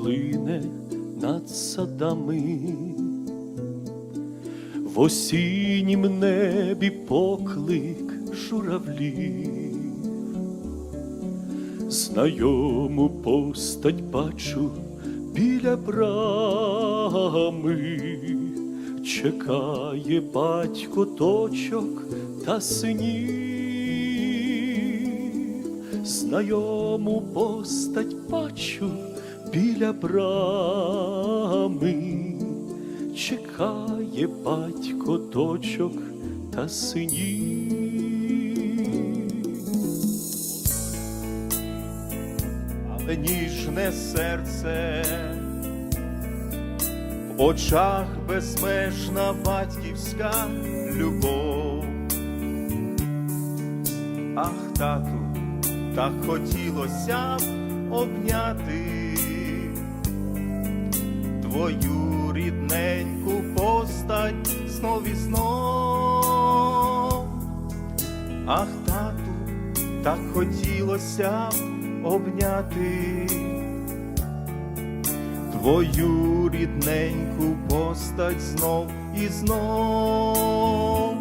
проклине над садами, в осіннім небі поклик журавлів, знайому постать бачу біля брами, чекає батько точок та синів. Знайому постать бачу біля брами, чекає батько дочок та синів. але ніжне серце, в очах безмежна батьківська любов. Ах, тату, так хотілося б обняти твою рідненьку постать знов і знов. Ах, тату, так хотілося б обняти твою рідненьку постать знов і знов.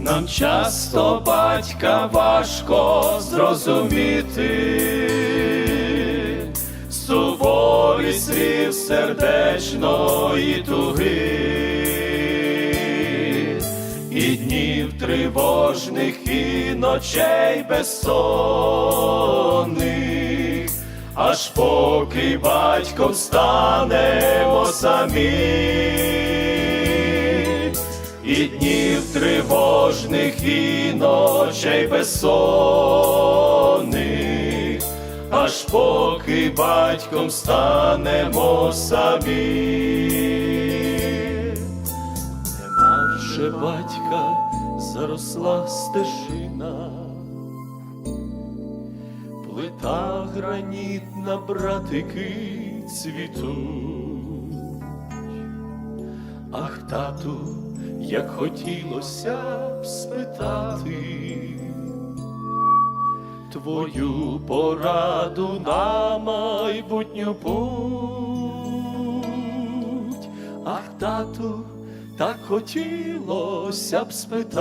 Нам часто батька важко зрозуміти, суворість слів сердечної туги, і днів тривожних, і ночей безсонних, аж поки батьком станемо самі. І днів тривожних, і ночей безсонних, аж поки батьком станемо самі. Нема вже батька заросла стежина, плита гранітна, братики цвітуть. Ах, тату, як хотілося б спитати твою пораду на майбутню путь. Ах, тату, так хотілося б спитати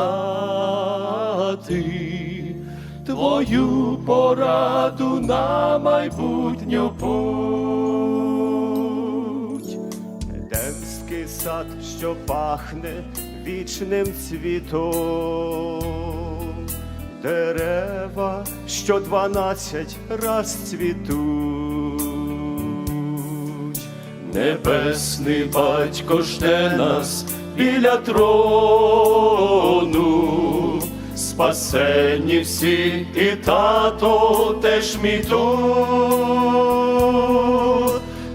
твою пораду на майбутню путь. Едемський сад, що пахне вічним цвітом, дерева, що дванадцять раз цвітуть. Небесний батько жде нас біля трону, спасенні всі, і тато теж мій тут.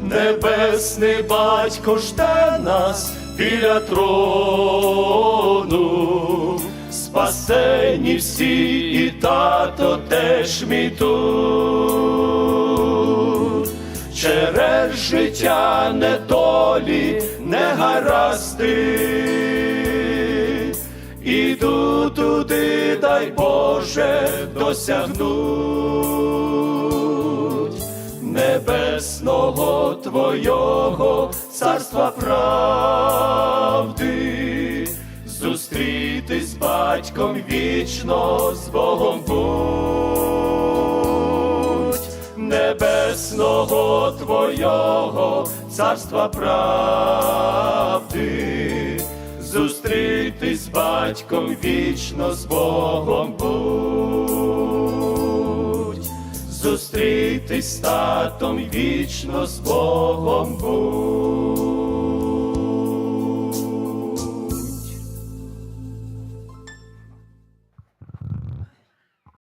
Небесний батько жде нас біля трону, спасенні всі, і тато теж мій тут через життя недолі, негаразди. Іду туди, дай Боже, досягнуть небесного Твого царства правди, батьком вічно з Богом будь. Небесного Твого царства правди, зустрітись з батьком вічно з Богом будь, зустрітись з татом вічно з Богом будь.